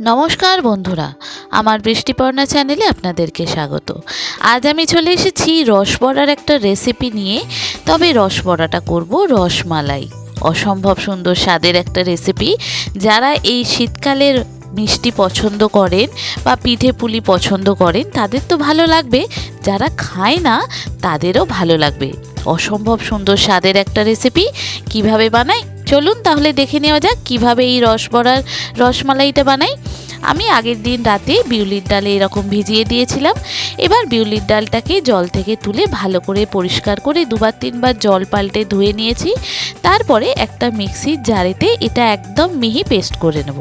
নমস্কার বন্ধুরা, আমার বৃষ্টিপর্ণা চ্যানেলে আপনাদেরকে স্বাগত। আজ আমি চলে এসেছি রসবড়ার একটা রেসিপি নিয়ে, তবে রসবড়াটা করব রসমালাই। অসম্ভব সুন্দর স্বাদের একটা রেসিপি। যারা এই শীতকালের মিষ্টি পছন্দ করেন বা পিঠে পুলি পছন্দ করেন, তাদের তো ভালো লাগবে। যারা খায় না, তাদেরও ভালো লাগবে। অসম্ভব সুন্দর স্বাদের একটা রেসিপি। কীভাবে বানাই? চলুন তাহলে দেখে নেওয়া যাক কীভাবে এই রসবড়ার রসমালাইটা বানাই। আমি আগের দিন রাতে বিউলির ডালে এরকম ভিজিয়ে দিয়েছিলাম। এবার বিউলির ডালটাকে জল থেকে তুলে ভালো করে পরিষ্কার করে দুবার তিনবার জল পাল্টে ধুয়ে নিয়েছি। তারপরে একটা মিক্সির জারেতে এটা একদম মিহি পেস্ট করে নেব।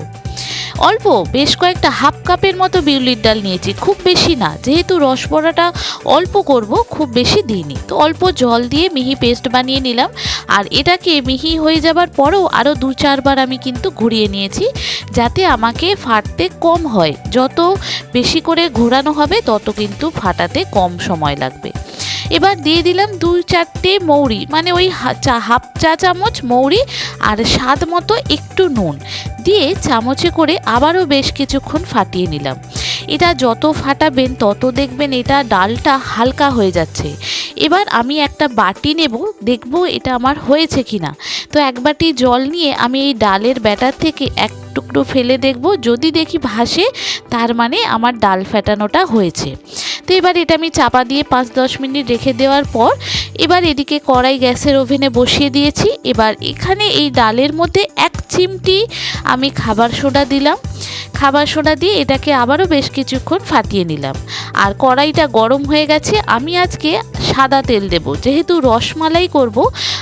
অল্প, বেশ কয়েকটা হাফ কাপের মতো বিউলির ডাল নিয়েছি, খুব বেশি না। যেহেতু রসবড়াটা অল্প করব, খুব বেশি দিইনি। তো অল্প জল দিয়ে মিহি পেস্ট বানিয়ে নিলাম। আর এটাকে মিহি হয়ে যাবার পরেও আরও দু চারবার আমি কিন্তু ঘুরিয়ে নিয়েছি, যাতে আমাকে ফাটতে কম হয়। যত বেশি করে ঘোরানো হবে, তত কিন্তু ফাটাতে কম সময় লাগবে। এবার দিয়ে দিলাম দুই চারটে মৌরি মানে ওই চা, হাফ চা চামচ মৌরি আর স্বাদ মতো একটু নুন দিয়ে চামচে করে আবারও বেশ কিছুক্ষণ ফাটিয়ে নিলাম। এটা যত ফাটাবেন তত দেখবেন এটা ডালটা হালকা হয়ে যাচ্ছে। এবার আমি একটা বাটি নেব, দেখব এটা আমার হয়েছে কিনা। তো এক বাটি জল নিয়ে আমি এই ডালের ব্যাটার থেকে এক টুকরো ফেলে দেখব। যদি দেখি ভাসে, তার মানে আমার ডাল ফেটানোটা হয়েছে। তো এবার এটা আমি চাপা দিয়ে পাঁচ দশ মিনিট রেখে দেওয়ার পর, এবার এদিকে কড়াই গ্যাসের ওভেনে বসিয়ে দিয়েছি। এবার এখানে এই ডালের মধ্যে এক চিমটি আমি খাবার সোডা দিলাম। খাবার সোডা দিয়ে এটাকে আবারও বেশ কিছুক্ষণ ফাটিয়ে নিলাম। আর কড়াইটা গরম হয়ে গেছে, আমি আজকে সাদা তেল দেব। যেহেতু রসমালাই করব,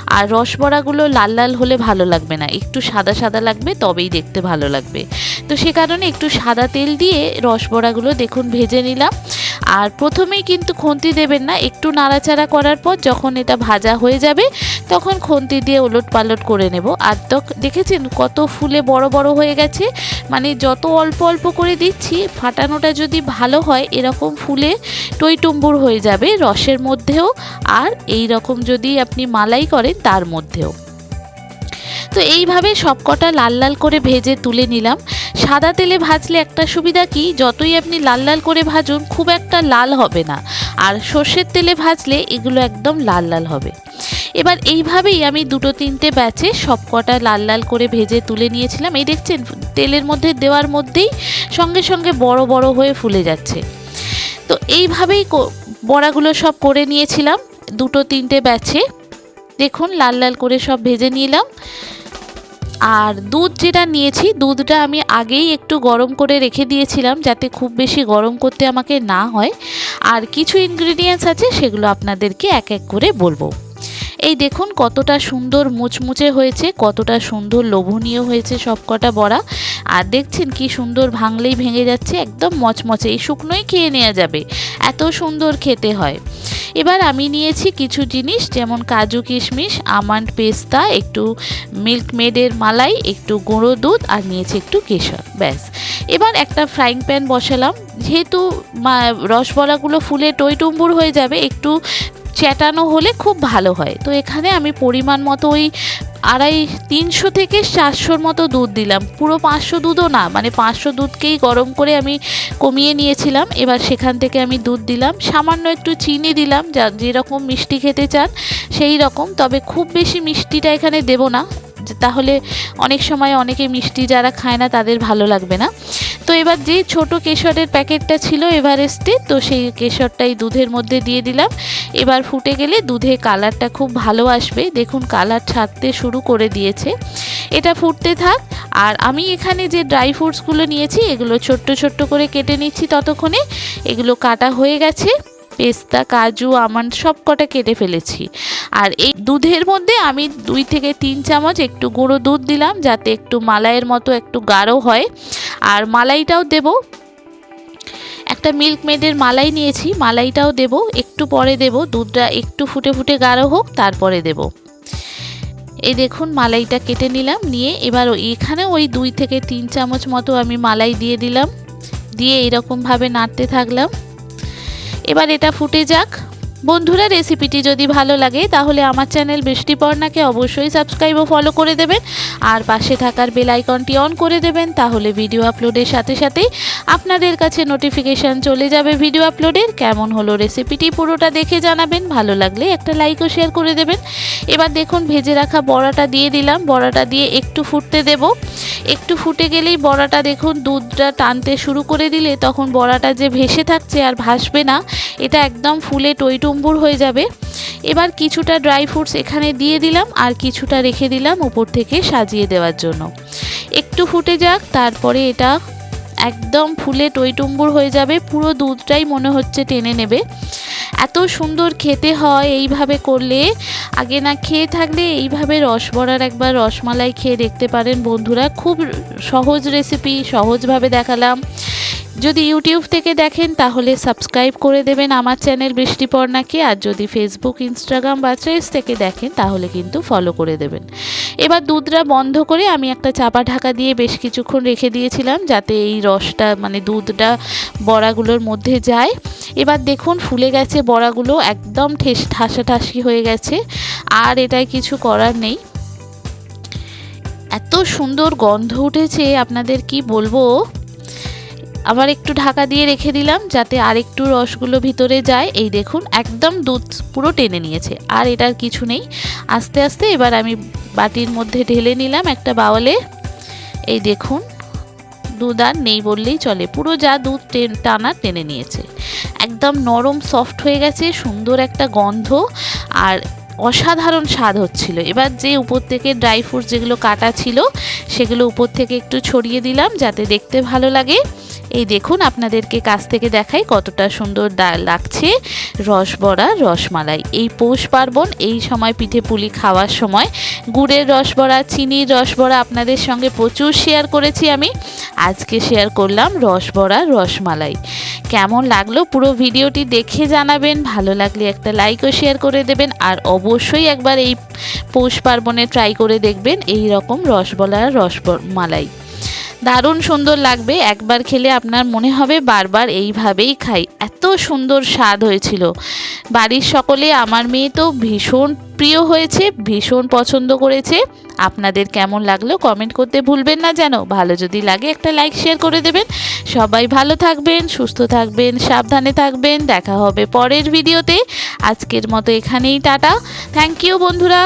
আর রসবড়াগুলো লাল লাল হলে ভালো লাগবে না। একটু সাদা সাদা লাগবে, তবেই দেখতে ভালো লাগবে। তো সে কারণে একটু সাদা তেল দিয়ে রসবড়াগুলো দেখুন, ভেজে নিলাম। আর প্রথমেই কিন্তু খুন্তি দেবেন না, একটু নাড়াচাড়া করার পর যখন এটা ভাজা হয়ে যাবে, তখন খুন্তি দিয়ে ওলট পালট করে নেব। আর দেখেছেন কত ফুলে বড় বড় হয়ে গেছে? মানে যত অল্প অল্প করে দিচ্ছি, ফাটানোটা যদি ভালো হয়, এরকম ফুলে টইটুম্বুর হয়ে যাবে রসের মধ্যেও। আর এই রকম যদি আপনি মালাই করেন, তার মধ্যেও। তো এইভাবে সবকটা লাল লাল করে ভেজে তুলে নিলাম। সাদা তেলে ভাজলে একটা সুবিধা কি? যতই আপনি লাল লাল করে ভাজুন, খুব একটা লাল হবে না। আর সর্ষের তেলে ভাজলে এগুলো একদম লাল লাল হবে। এবার এইভাবেই আমি দুটো তিনটে ব্যাচে সবকটা লাল লাল করে ভেজে তুলে নিয়েছিলাম। এই দেখছেন, তেলের মধ্যে দেওয়ার মধ্যেই সঙ্গে সঙ্গে বড় বড় হয়ে ফুলে যাচ্ছে। তো এইভাবেই বড়াগুলো সব করে নিয়েছিলাম। দুটো তিনটে ব্যাচে। দেখুন, লাল লাল করে সব ভেজে নিলাম। আর দুধ যেটা নিয়েছি, দুধটা আমি আগেই একটু গরম করে রেখে দিয়েছিলাম যাতে খুব বেশি গরম করতে আমাকে না হয়। আর কিছু ইনগ্রিডিয়েন্টস আছে, সেগুলো আপনাদেরকে এক এক করে বলব। এই দেখুন কতটা সুন্দর মুচমুচে হয়েছে, কতটা সুন্দর লোভনীয় হয়েছে সবকটা বড়া। আর দেখছেন কি সুন্দর ভাঙলেই ভেঙে যাচ্ছে, একদম মচমচে, এই শুকনোই খেয়ে নেওয়া যাবে, এত সুন্দর খেতে হয়। এবার আমি নিয়েছি কিছু জিনিস, যেমন কাজু কিশমিশ, আমন্ড পেস্তা, একটু মিল্ক মেডের মালাই, একটু গুঁড়ো দুধ, আর নিয়েছি একটু কেশর, ব্যাস। এবার একটা ফ্রাইং প্যান বসালাম, যেহেতু রসবড়াগুলো ফুলে টইটুম্বুর হয়ে যাবে, একটু চ্যাটানো হলে খুব ভালো হয়। তো এখানে আমি পরিমাণ মতো ওই আড়াই তিনশো থেকে চারশোর মতো দুধ দিলাম। পুরো পাঁচশো দুধও না মানে পাঁচশো দুধকেই গরম করে আমি কমিয়ে নিয়েছিলাম। এবার সেখান থেকে আমি দুধ দিলাম। সামান্য একটু চিনি দিলাম, যা যেরকম মিষ্টি খেতে চান সেই রকম। তবে খুব বেশি মিষ্টিটা এখানে দেব না। তাহলে অনেক সময় অনেকে মিষ্টি যারা খায় না তাদের ভালো লাগবে না। তো এবার যে ছোট কেশরের প্যাকেটটা ছিল এভারেস্টে, তো সেই কেশরটাই দুধের মধ্যে দিয়ে দিলাম। এবার ফুটে গেলে দুধে কালারটা খুব ভালো আসবে। দেখুন, কালার ছাড়তে শুরু করে দিয়েছে। এটা ফুটতে থাক। আর আমি এখানে যে ড্রাই ফ্রুটসগুলো নিয়েছি, এগুলো ছোট্ট ছোট্ট করে কেটে নিচ্ছি ততক্ষণে। এগুলো কাটা হয়ে গেছে। পেস্তা, কাজু, আমন্ড সব কটা কেটে ফেলেছি। আর এই দুধের মধ্যে আমি দুই থেকে তিন চামচ একটু গুঁড়ো দুধ দিলাম, যাতে একটু মালাইয়ের মতো একটু গাঢ় হয়। আর মালাইটাও দেব। একটা মিল্ক মেডের মালাই নিয়েছি, মালাইটাও দেব। একটু পরে দেব, দুধটা একটু ফুটে ফুটে গাঢ় হোক, তারপরে দেব। এই দেখুন, মালাইটা কেটে নিলাম, নিয়ে এবার এখানে ওই দুই থেকে তিন চামচ মতো আমি মালাই দিয়ে দিলাম। দিয়ে এরকমভাবে নাড়তে থাকলাম। এবার এটা ফুটে যাক। বন্ধুরা, রেসিপিটি যদি ভালো লাগে, তাহলে আমার চ্যানেল বৃষ্টিপর্ণাকে অবশ্যই সাবস্ক্রাইব ও ফলো করে দেবেন। আর পাশে থাকার বেল আইকনটি অন করে দেবেন, তাহলে ভিডিও আপলোডের সাথে সাথেই আপনাদের কাছে নোটিফিকেশান চলে যাবে ভিডিও আপলোডের। কেমন হলো রেসিপিটি পুরোটা দেখে জানাবেন, ভালো লাগলে একটা লাইক ও শেয়ার করে দেবেন। এবার দেখুন, ভেজে রাখা বড়াটা দিয়ে দিলাম। বড়াটা দিয়ে একটু ফুটতে দেব। একটু ফুটে গেলেই বড়াটা দেখুন, দুধটা টানতে শুরু করে দিলে তখন বড়াটা যে ভেসে থাকছে আর ভাসবে না, এটা একদম ফুলে টইটুম্বুর হয়ে যাবে। এবার কিছুটা ড্রাই ফ্রুটস এখানে দিয়ে দিলাম আর কিছুটা রেখে দিলাম উপর থেকে সাজিয়ে দেওয়ার জন্য। একটু ফুটে যাক, তারপরে এটা একদম ফুলে টইটুম্বুর হয়ে যাবে। পুরো দুধটাই মনে হচ্ছে টেনে নেবে। এত সুন্দর খেতে হয় এইভাবে করলে। আগে না খেয়ে থাকলে এইভাবে রস রসবড়ার একবার রসমালাই খেয়ে দেখতে পারেন বন্ধুরা। খুব সহজ রেসিপি সহজভাবে দেখালাম। যদি ইউটিউব থেকে দেখেন, তাহলে সাবস্ক্রাইব করে দেবেন আমার চ্যানেল বৃষ্টিপর্ণাকে। আর যদি ফেসবুক ইনস্টাগ্রাম বা ট্রেস থেকে দেখেন, তাহলে কিন্তু ফলো করে দেবেন। এবার দুধটা বন্ধ করে আমি একটা চাপা ঢাকা দিয়ে বেশ কিছুক্ষণ রেখে দিয়েছিলাম, যাতে এই রসটা মানে দুধটা বড়াগুলোর মধ্যে যায়। এবার দেখুন, ফুলে গেছে বড়াগুলো, একদম ঠেস, ঠাসাঠাসি হয়ে গেছে। আর এটায় কিছু করার নেই। এত সুন্দর গন্ধ উঠেছে, আপনাদের কি বলব? আবার একটু ঢাকা দিয়ে রেখে দিলাম যাতে আর একটু রসগুলো ভিতরে যায়। এই দেখুন, একদম দুধ পুরো টেনে নিয়েছে, আর এটার কিছু নেই। আস্তে আস্তে এবার আমি বাটির মধ্যে ঢেলে নিলাম একটা বাওলে এই দেখুন, দুধ আর নেই বললেই চলে, পুরো যা দুধ টেন, টানা টেনে নিয়েছে। একদম নরম, সফট হয়ে গেছে, সুন্দর একটা গন্ধ, আর অসাধারণ স্বাদ হচ্ছিল। এবার যে উপর থেকে ড্রাই ফ্রুট যেগুলো কাটা ছিল, সেগুলো উপর থেকে একটু ছড়িয়ে দিলাম যাতে দেখতে ভালো লাগে। এই দেখুন আপনাদেরকে কাছ থেকে দেখাই কতটা সুন্দর লাগছে রসবড়া রসমালাই। এই পৌষ পার্বণ এই সময় পিঠে পুলি খাওয়ার সময় গুড়ের রসবড়া চিনির রসবড়া আপনাদের সঙ্গে প্রচুর শেয়ার করেছি আমি। আজকে শেয়ার করলাম রসবড়া রসমালাই। কেমন লাগল পুরো ভিডিওটি দেখে জানাবেন, ভালো লাগলে একটা লাইক ও শেয়ার করে দেবেন, আর অবশ্যই একবার এই পৌষ পার্বণে ট্রাই করে দেখবেন এই রকম রসবলা রসমালাই দারুণ সুন্দর লাগবে। একবার খেলে আপনার মনে হবে বারবার এইভাবেই খাই। এত সুন্দর স্বাদ হয়েছিল। বাড়ির সকলে, আমার মেয়ে তো ভীষণ প্রিয় হয়েছে, ভীষণ পছন্দ করেছে। আপনাদের কেমন লাগল কমেন্ট করতে ভুলবেন না যেন। ভালো যদি লাগে একটা লাইক শেয়ার করে দেবেন। সবাই ভালো থাকবেন, সুস্থ থাকবেন, সাবধানে থাকবেন। দেখা হবে পরের ভিডিওতে আজকের মতো এখানেই টাটা। থ্যাংক ইউ বন্ধুরা।